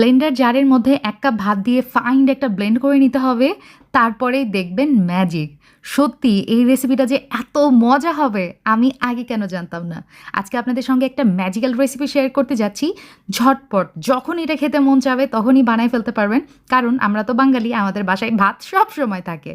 Blender জারের মধ্যে এক কাপ ভাত দিয়ে ফাইন্ড একটা ব্লেন্ড করে নিতে হবে, তারপরেই দেখবেন ম্যাজিক। সত্যি, এই রেসিপিটা যে এত মজা হবে, আমি আগে কেন জানতাম না। আজকে আপনাদের সঙ্গে একটা ম্যাজিক্যাল রেসিপি শেয়ার করতে যাচ্ছি। ঝটপট যখন এটা খেতে মন চাবে, তখনই বানায় ফেলতে পারবেন, কারণ আমরা তো বাঙালি, আমাদের বাসায় ভাত সব সময় থাকে।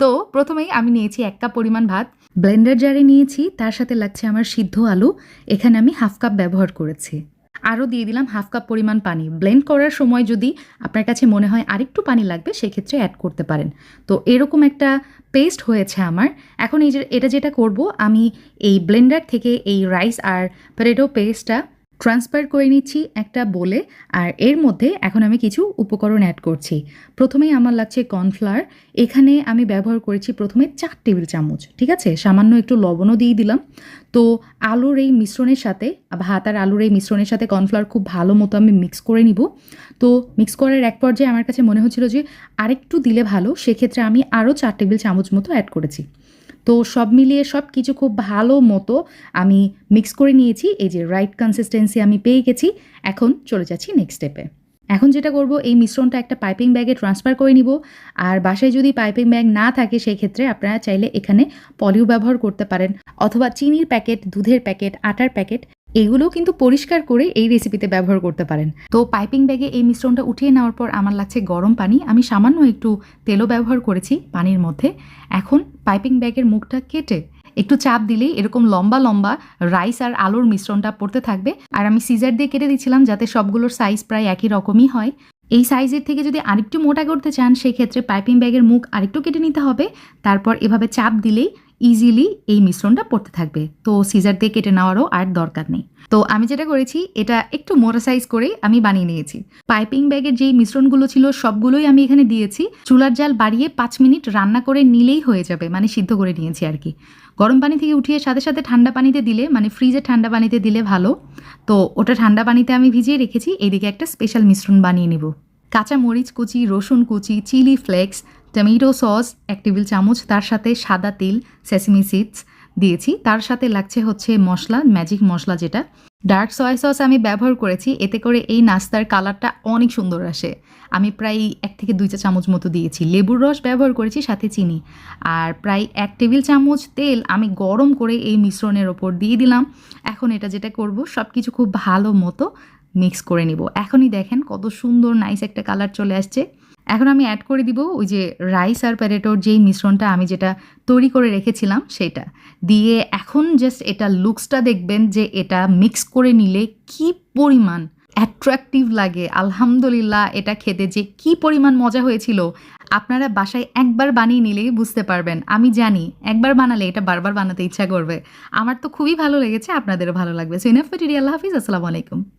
তো, প্রথমেই আমি নিয়েছি এক কাপ পরিমাণ ভাত। ব্লেন্ডার জারে নিয়েছি, তার সাথে লাগছে আমার সিদ্ধ আলু। এখানে আমি হাফ কাপ ব্যবহার করেছি। আরও দিয়ে দিলাম হাফ কাপ পরিমাণ পানি। ব্লেন্ড করার সময় যদি আপনার কাছে মনে হয় আরেকটু পানি লাগবে, সেক্ষেত্রে অ্যাড করতে পারেন। তো এরকম একটা পেস্ট হয়েছে আমার। এখন এই যে, এটা যেটা করব, আমি এই ব্লেন্ডার থেকে এই রাইস আর পটেটো পেস্টটা ট্রান্সফার করে নিচ্ছি একটা বলে, আর এর মধ্যে এখন আমি কিছু উপকরণ অ্যাড করছি। প্রথমেই আমার লাগছে কর্নফ্লাওয়ার। এখানে আমি ব্যবহার করেছি প্রথমে চার টেবিল চামচ, ঠিক আছে? সামান্য একটু লবণও দিয়ে দিলাম। তো আলুর এই মিশ্রণের সাথে, ভাত আর আলুর এই মিশ্রণের সাথে কর্নফ্লাওয়ার খুব ভালো মতো আমি মিক্স করে নিব। তো মিক্স করার এক পর্যায়ে আমার কাছে মনে হচ্ছিল যে আরেকটু দিলে ভালো, সেক্ষেত্রে আমি আরও চার টেবিল চামচ মতো অ্যাড করেছি। তো সব মিলিয়ে সব কিছু খুব ভালো মতো আমি মিক্স করে নিয়েছি। এই যে রাইট কনসিস্টেন্সি আমি পেয়ে গেছি। এখন চলে যাচ্ছি নেক্সট স্টেপে এখন যেটা করব, এই মিশ্রণটা একটা পাইপিং ব্যাগে ট্রান্সফার করে নিব। আর বাসায় যদি পাইপিং ব্যাগ না থাকে সেই ক্ষেত্রে আপনারা চাইলে এখানে পলিও ব্যবহার করতে পারেন। অথবা চিনির প্যাকেট দুধের প্যাকেট আটার প্যাকেট এগুলোও কিন্তু পরিষ্কার করে এই রেসিপিতে ব্যবহার করতে পারেন। তো পাইপিং ব্যাগে এই মিশ্রণটা উঠিয়ে নেওয়ার পর আমার লাগছে গরম পানি। আমি সামান্য একটু তেলও ব্যবহার করেছি পানির মধ্যে। এখন পাইপিং ব্যাগের মুখটা কেটে একটু চাপ দিলেই এরকম লম্বা লম্বা রাইস আর আলুর মিশ্রণটা পড়তে থাকবে। আর আমি সিজার দিয়ে কেটে দিচ্ছিলাম যাতে সবগুলোর সাইজ প্রায় একই রকমই হয়। এই সাইজের থেকে যদি আরেকটু মোটা করতে চান, সেক্ষেত্রে পাইপিং ব্যাগের মুখ আরেকটু কেটে নিতে হবে। তারপর এভাবে চাপ দিলেই ইজিলি এই মিশ্রণটা পড়তে থাকবে। তো সিজার দিয়ে কেটে নেওয়ারও আর দরকার নেই। তো আমি যেটা করেছি, এটা একটু মোটা সাইজ করেই আমি বানিয়ে নিয়েছি। পাইপিং ব্যাগের যেই মিশ্রণগুলো ছিল, সবগুলোই আমি এখানে দিয়েছি। চুলার জাল বাড়িয়ে পাঁচ মিনিট রান্না করে নিলেই হয়ে যাবে মানে সিদ্ধ করে নিয়েছি আর কি। গরম পানি থেকে উঠিয়ে সাথে সাথে ঠান্ডা পানিতে দিলে মানে ফ্রিজে ঠান্ডা পানিতে দিলে ভালো। তো ওটা ঠান্ডা পানিতে আমি ভিজিয়ে রেখেছি এদিকে একটা স্পেশাল মিশ্রণ বানিয়ে নেব। কাঁচা মরিচ কুচি, রসুন কুচি চিলি ফ্লেক্স টমেটো সস, এক টেবিল চামচ, তার সাথে সাদা তিল সেসিমি সিডস দিয়েছি। তার সাথে লাগছে হচ্ছে মশলা ম্যাজিক মশলা যেটা। ডার্ক সয়া সস আমি ব্যবহার করেছি, এতে করে এই নাস্তার কালারটা অনেক সুন্দর আসে। আমি প্রায় এক থেকে দুই চা চামচ মতো দিয়েছি। লেবুর রস ব্যবহার করেছি, সাথে চিনি। আর প্রায় এক টেবিল চামচ তেল আমি গরম করে এই মিশ্রণের ওপর দিয়ে দিলাম। এখন এটা যেটা করব সব কিছু খুব ভালো মতো মিক্স করে নিব। এখনই দেখেন কত সুন্দর নাইস একটা কালার চলে আসছে। এখন আমি অ্যাড করে দিব ওই যে রাইস আর প্যারেটোর যেই মিশ্রণটা আমি যেটা তৈরি করে রেখেছিলাম সেটা। দিয়ে এখন জাস্ট এটা লুকসটা দেখবেন যে এটা মিক্স করে নিলে কি পরিমাণ অ্যাট্রাকটিভ লাগে। আলহামদুলিল্লাহ, এটা খেতে যে কি পরিমাণ মজা হয়েছিল। আপনারা বাসায় একবার বানিয়ে নিলেই বুঝতে পারবেন। আমি জানি, একবার বানালে এটা বারবার বানাতে ইচ্ছা করবে। আমার তো খুবই ভালো লেগেছে, আপনাদেরও ভালো লাগবে। সো ইনাফ হাফিজ, আসসালামু আলাইকুম।